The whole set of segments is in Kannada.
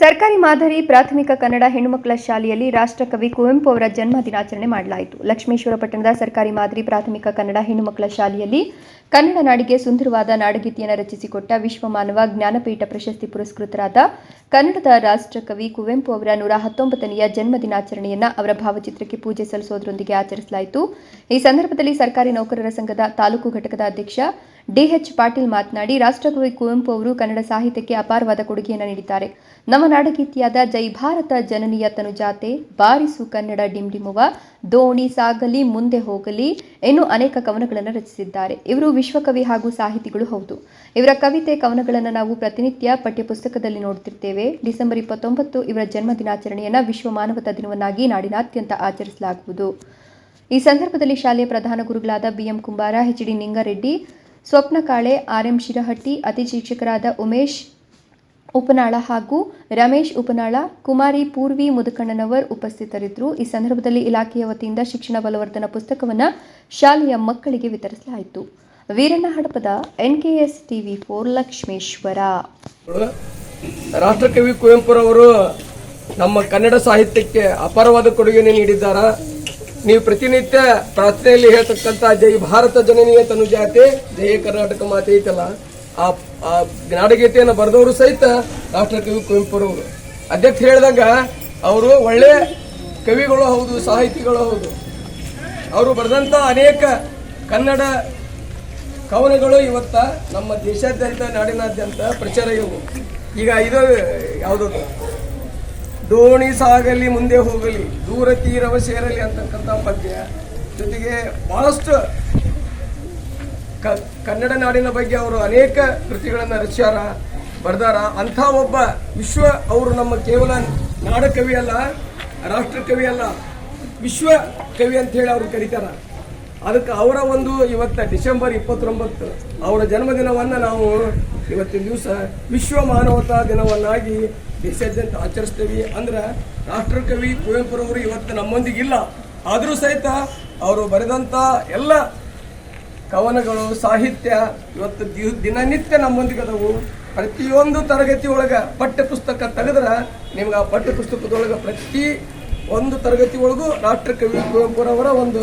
ಸರ್ಕಾರಿ ಮಾದರಿ ಪ್ರಾಥಮಿಕ ಕನ್ನಡ ಹೆಣ್ಣುಮಕ್ಕಳ ಶಾಲೆಯಲ್ಲಿ ರಾಷ್ಟ್ರಕವಿ ಕುವೆಂಪು ಅವರ ಜನ್ಮ ದಿನಾಚರಣೆ ಮಾಡಲಾಯಿತು. ಲಕ್ಷ್ಮೇಶ್ವರ ಪಟ್ಟಣದ ಸರ್ಕಾರಿ ಮಾದರಿ ಪ್ರಾಥಮಿಕ ಕನ್ನಡ ಹೆಣ್ಣುಮಕ್ಕಳ ಶಾಲೆಯಲ್ಲಿ ಕನ್ನಡ ನಾಡಿಗೆ ಸುಂದರವಾದ ನಾಡಗೀತೆಯನ್ನು ರಚಿಸಿಕೊಟ್ಟ ವಿಶ್ವಮಾನವ ಜ್ಞಾನಪೀಠ ಪ್ರಶಸ್ತಿ ಪುರಸ್ಕೃತರಾದ ಕನ್ನಡದ ರಾಷ್ಟ್ರಕವಿ ಕುವೆಂಪು ಅವರ ನೂರ ಹತ್ತೊಂಬತ್ತನೆಯ ಜನ್ಮ ದಿನಾಚರಣೆಯನ್ನು ಅವರ ಭಾವಚಿತ್ರಕ್ಕೆ ಪೂಜೆ ಸಲ್ಲಿಸೋದರೊಂದಿಗೆ ಆಚರಿಸಲಾಯಿತು. ಈ ಸಂದರ್ಭದಲ್ಲಿ ಸರ್ಕಾರಿ ನೌಕರರ ಸಂಘದ ತಾಲೂಕು ಘಟಕದ ಅಧ್ಯಕ್ಷ ಡಿಎಚ್ ಪಾಟೀಲ್ ಮಾತನಾಡಿ ರಾಷ್ಟ್ರಕವಿ ಕುವೆಂಪು ಅವರು ಕನ್ನಡ ಸಾಹಿತ್ಯಕ್ಕೆ ಅಪಾರವಾದ ಕೊಡುಗೆಯನ್ನು ನೀಡಿದ್ದಾರೆ. ನಮ್ಮ ನಾಡಗೀತೆಯಾದ ಜೈ ಭಾರತ ಜನನಿಯ ತನುಜಾತೆ, ಬಾರಿಸು ಕನ್ನಡ ಡಿಂಡಿಮುವ ದೋಣಿ ಸಾಗಲಿ, ಮುಂದೆ ಹೋಗಲಿ ಇನ್ನು ಅನೇಕ ಕವನಗಳನ್ನು ರಚಿಸಿದ್ದಾರೆ. ಇವರು ವಿಶ್ವಕವಿ ಹಾಗೂ ಸಾಹಿತಿಗಳು ಹೌದು. ಇವರ ಕವಿತೆ ಕವನಗಳನ್ನು ನಾವು ಪ್ರತಿನಿತ್ಯ ಪಠ್ಯಪುಸ್ತಕದಲ್ಲಿ ನೋಡುತ್ತಿರ್ತೇವೆ ಡಿಸೆಂಬರ್ ಇಪ್ಪತ್ತೊಂಬತ್ತು ಇವರ ಜನ್ಮ ದಿನಾಚರಣೆಯನ್ನು ವಿಶ್ವ ಮಾನವತಾ ದಿನವನ್ನಾಗಿ ನಾಡಿನಾದ್ಯಂತ ಆಚರಿಸಲಾಗುವುದು. ಈ ಸಂದರ್ಭದಲ್ಲಿ ಶಾಲೆಯ ಪ್ರಧಾನ ಗುರುಗಳಾದ BM Kumbara, H D Ningareddy Swapna Kale RM Shirahatti, ಅತಿ ಶಿಕ್ಷಕರಾದ ಉಮೇಶ್ ಉಪನಾಳ ಹಾಗೂ ರಮೇಶ್ ಉಪನಾಳ, ಕುಮಾರಿ ಪೂರ್ವಿ ಮುದುಕಣ್ಣನವರ್ ಉಪಸ್ಥಿತರಿದ್ದರು. ಈ ಸಂದರ್ಭದಲ್ಲಿ ಇಲಾಖೆಯ ವತಿಯಿಂದ ಶಿಕ್ಷಣ ಬಲವರ್ಧನ ಪುಸ್ತಕವನ್ನು ಶಾಲೆಯ ಮಕ್ಕಳಿಗೆ ವಿತರಿಸಲಾಯಿತು. Veeranna Hadapada NKS TV four Lakshmeshwar. ರಾಷ್ಟ್ರಕವಿ ಕುವೆಂಪುರವರು ನಮ್ಮ ಕನ್ನಡ ಸಾಹಿತ್ಯಕ್ಕೆ ಅಪಾರವಾದ ಕೊಡುಗೆ ನೀಡಿದ್ದಾರ? ನೀವು ಪ್ರತಿನಿತ್ಯ ಪ್ರಾರ್ಥನೆಯಲ್ಲಿ ಹೇಳ್ತಕ್ಕಂಥ ಜೈ ಭಾರತ ಜನನೀಯ ತನುಜಾತೆ ಜಯ ಕರ್ನಾಟಕ ಮಾತೆ ಐತಲ್ಲ, ಆ ನಾಡಗೀತೆಯನ್ನು ಬರೆದವರು ಸಹಿತ ರಾಷ್ಟ್ರಕವಿ ಕುವೆಂಪುರವರು. ಅಧ್ಯಕ್ಷ ಹೇಳಿದಾಗ ಅವರು ಒಳ್ಳೆ ಕವಿಗಳು ಹೌದು, ಸಾಹಿತಿಗಳು ಹೌದು. ಅವರು ಬರೆದಂತ ಅನೇಕ ಕನ್ನಡ ಕವನಗಳು ಇವತ್ತ ನಮ್ಮ ದೇಶಾದ್ಯಂತ, ನಾಡಿನಾದ್ಯಂತ ಪ್ರಚಾರ ಇವು. ಈಗ ಇದು ಯಾವುದದು? ದೋಣಿ ಸಾಗಲಿ ಮುಂದೆ ಹೋಗಲಿ, ದೂರ ತೀರವ ಸೇರಲಿ ಅಂತಕ್ಕಂಥ ಪದ್ಯ. ಜೊತೆಗೆ ಬಹಳಷ್ಟು ಕನ್ನಡ ನಾಡಿನ ಬಗ್ಗೆ ಅವರು ಅನೇಕ ಕೃತಿಗಳನ್ನು ರಚಿಸ್ಯಾರ, ಬರ್ದಾರ. ಅಂಥ ಒಬ್ಬ ವಿಶ್ವ ಅವರು ನಮ್ಮ ಕೇವಲ ನಾಡ ಕವಿ ಅಲ್ಲ ರಾಷ್ಟ್ರ ಕವಿ ಅಲ್ಲ, ವಿಶ್ವ ಕವಿ ಅಂತ ಹೇಳಿ ಅವ್ರು ಕರೀತಾರ. ಅದಕ್ಕೆ ಅವರ ಒಂದು ಇವತ್ತ ಡಿಸೆಂಬರ್ ಇಪ್ಪತ್ತೊಂಬತ್ತು ಅವರ ಜನ್ಮದಿನವನ್ನು ನಾವು ಇವತ್ತಿನ ದಿವಸ ವಿಶ್ವ ಮಾನವತಾ ದಿನವನ್ನಾಗಿ ದೇಶಾದ್ಯಂತ ಆಚರಿಸ್ತೇವೆ. ಅಂದ್ರೆ ರಾಷ್ಟ್ರಕವಿ ಕುವೆಂಪುರವರು ಇವತ್ತು ನಮ್ಮೊಂದಿಗಿಲ್ಲ. ಆದರೂ ಸಹಿತ ಅವರು ಬರೆದಂಥ ಎಲ್ಲ ಕವನಗಳು, ಸಾಹಿತ್ಯ, ಇವತ್ತು ದಿನನಿತ್ಯ ನಮ್ಮೊಂದಿಗೆ ಅದವು ಪ್ರತಿಯೊಂದು ತರಗತಿ ಒಳಗೆ ಪಠ್ಯ ಪುಸ್ತಕ ತೆಗೆದ್ರೆ ನಿಮ್ಗೆ ಆ ಪಠ್ಯ ಪುಸ್ತಕದೊಳಗೆ ಪ್ರತಿ ಒಂದು ತರಗತಿ ಒಳಗೂ ರಾಷ್ಟ್ರಕವಿ ಕುವೆಂಪುರವರ ಒಂದು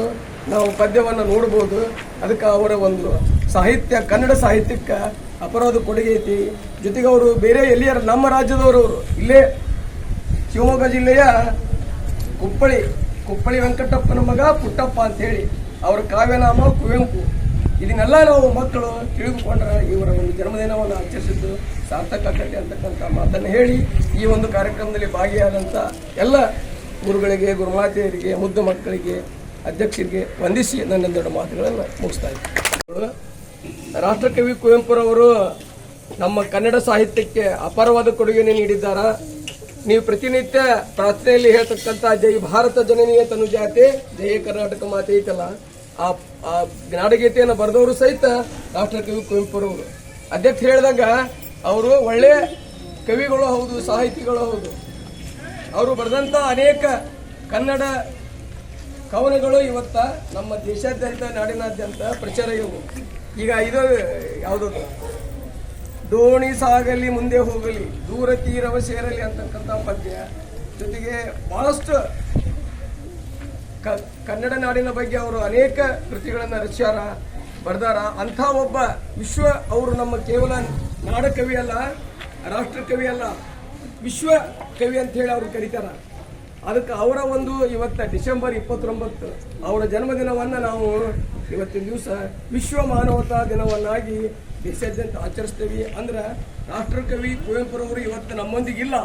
ನಾವು ಪದ್ಯವನ್ನು ನೋಡ್ಬೋದು. ಅದಕ್ಕೆ ಅವರ ಒಂದು ಸಾಹಿತ್ಯ, ಕನ್ನಡ ಸಾಹಿತ್ಯಕ್ಕೆ ಅಪರಾಧ ಕೊಡುಗೆ ಐತಿ. ಜೊತೆಗೆ ಅವರು ಬೇರೆ ಎಲ್ಲಿಯಾರ, ನಮ್ಮ ರಾಜ್ಯದವರು ಇಲ್ಲೇ, ಶಿವಮೊಗ್ಗ ಜಿಲ್ಲೆಯ ಕುಪ್ಪಳಿ ಕುಪ್ಪಳಿ ವೆಂಕಟಪ್ಪನ ಮಗ ಪುಟ್ಟಪ್ಪ ಅಂತ ಹೇಳಿ ಅವರ ಕಾವ್ಯನಾಮ ಕುವೆಂಪು. ಇದನ್ನೆಲ್ಲ ನಾವು ಮಕ್ಕಳು ತಿಳಿದುಕೊಂಡ್ರೆ ಇವರ ಒಂದು ಜನ್ಮದಿನವನ್ನು ಆಚರಿಸಿದ್ದು ಸಾರ್ಥಕ ಕಟ್ಟೆ ಅಂತಕ್ಕಂಥ ಮಾತನ್ನು ಹೇಳಿ ಈ ಒಂದು ಕಾರ್ಯಕ್ರಮದಲ್ಲಿ ಭಾಗಿಯಾದಂಥ ಎಲ್ಲ ಗುರುಗಳಿಗೆ, ಗುರುಮಾತೆಯರಿಗೆ, ಮುದ್ದು ಮಕ್ಕಳಿಗೆ ಅಧ್ಯಕ್ಷರಿಗೆ ವಂದಿಸಿ ನನ್ನೆರಡು ಮಾತುಗಳನ್ನು ಮುಗಿಸ್ತಾ ಇದ್ದೀನಿ. ರಾಷ್ಟ್ರಕವಿ ಕುವೆಂಪುರವರು ನಮ್ಮ ಕನ್ನಡ ಸಾಹಿತ್ಯಕ್ಕೆ ಅಪಾರವಾದ ಕೊಡುಗೆಯನ್ನು ನೀಡಿದ್ದಾರೆ. ನೀವು ಪ್ರತಿನಿತ್ಯ ಪ್ರಾರ್ಥನೆಯಲ್ಲಿ ಹೇಳ್ತಕ್ಕಂಥ ಜೈ ಭಾರತ ಜನನೀಯ ತನುಜಾತೆ ಜಯ ಕರ್ನಾಟಕ ಮಾತೆ ಐತಲ್ಲ. ಆ ನಾಡಗೀತೆಯನ್ನು ಬರೆದವರು ಸಹಿತ ರಾಷ್ಟ್ರಕವಿ ಕುವೆಂಪುರವರು ಅಧ್ಯಕ್ಷ ಹೇಳಿದಾಗ ಅವರು ಒಳ್ಳೆ ಕವಿಗಳು ಹೌದು, ಸಾಹಿತಿಗಳು ಹೌದು. ಅವರು ಬರೆದಂಥ ಅನೇಕ ಕನ್ನಡ ಕವನಗಳು ಇವತ್ತ ನಮ್ಮ ದೇಶಾದ್ಯಂತ, ನಾಡಿನಾದ್ಯಂತ ಪ್ರಚಾರ ಇವು. ಈಗ ಇದು ಯಾವುದದು? ದೋಣಿ ಸಾಗಲಿ, ಮುಂದೆ ಹೋಗಲಿ, ದೂರ ತೀರವ ಸೇರಲಿ ಅಂತಕ್ಕಂಥ ಪದ್ಯ. ಜೊತೆಗೆ ಬಹಳಷ್ಟು ಕನ್ನಡ ನಾಡಿನ ಬಗ್ಗೆ ಅವರು ಅನೇಕ ಕೃತಿಗಳನ್ನು ರಚ್ಯಾರ ಬರ್ದಾರ. ಅಂಥ ಒಬ್ಬ ವಿಶ್ವ ಅವರು ನಮ್ಮ ಕೇವಲ ನಾಡ ಕವಿ ಅಲ್ಲ ರಾಷ್ಟ್ರ ಕವಿ ಅಲ್ಲ, ವಿಶ್ವ ಕವಿ ಅಂತ ಹೇಳಿ ಅವರು ಕರೀತಾರ. ಅದಕ್ಕೆ ಅವರ ಒಂದು ಇವತ್ತ ಡಿಸೆಂಬರ್ ಇಪ್ಪತ್ತೊಂಬತ್ತು ಅವರ ಜನ್ಮದಿನವನ್ನು ನಾವು ಇವತ್ತಿನ ದಿವಸ ವಿಶ್ವ ಮಾನವತಾ ದಿನವನ್ನಾಗಿ ದೇಶಾದ್ಯಂತ ಆಚರಿಸ್ತೇವೆ. ಅಂದ್ರೆ ರಾಷ್ಟ್ರಕವಿ ಕುವೆಂಪುರವರು ಇವತ್ತು ನಮ್ಮೊಂದಿಗಿಲ್ಲ.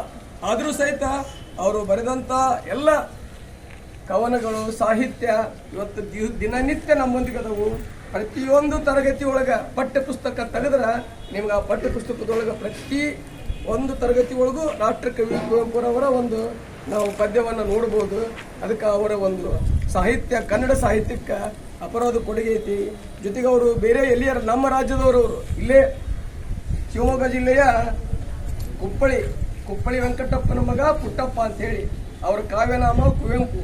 ಆದರೂ ಸಹಿತ ಅವರು ಬರೆದಂಥ ಎಲ್ಲ ಕವನಗಳು, ಸಾಹಿತ್ಯ ಇವತ್ತು ದಿನನಿತ್ಯ ನಮ್ಮೊಂದಿಗೆ ಅದಾವು ಪ್ರತಿಯೊಂದು ತರಗತಿ ಒಳಗ ಪಠ್ಯ ಪುಸ್ತಕ ತೆಗೆದ್ರ ನಿಮ್ಗೆ ಆ ಪಠ್ಯ ಪುಸ್ತಕದೊಳಗೆ ಪ್ರತಿ ಒಂದು ತರಗತಿ ಒಳಗೂ ರಾಷ್ಟ್ರಕವಿ ಕುವೆಂಪುರವರ ಒಂದು ನಾವು ಪದ್ಯವನ್ನು ನೋಡ್ಬೋದು. ಅದಕ್ಕೆ ಅವರ ಒಂದು ಸಾಹಿತ್ಯ, ಕನ್ನಡ ಸಾಹಿತ್ಯಕ್ಕೆ ಅಪರಾಧ ಕೊಡುಗೆ ಐತಿ. ಜೊತೆಗೆ ಅವರು ಬೇರೆ ಎಲ್ಲಿಯಾರ, ನಮ್ಮ ರಾಜ್ಯದವರು ಇಲ್ಲೇ, ಶಿವಮೊಗ್ಗ ಜಿಲ್ಲೆಯ ಕುಪ್ಪಳಿ ಕುಪ್ಪಳಿ ವೆಂಕಟಪ್ಪನ ಮಗ ಪುಟ್ಟಪ್ಪ ಅಂತ ಹೇಳಿ ಅವರ ಕಾವ್ಯನಾಮ ಕುವೆಂಪು.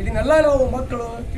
ಇದನ್ನೆಲ್ಲ ನಾವು ಮಕ್ಕಳು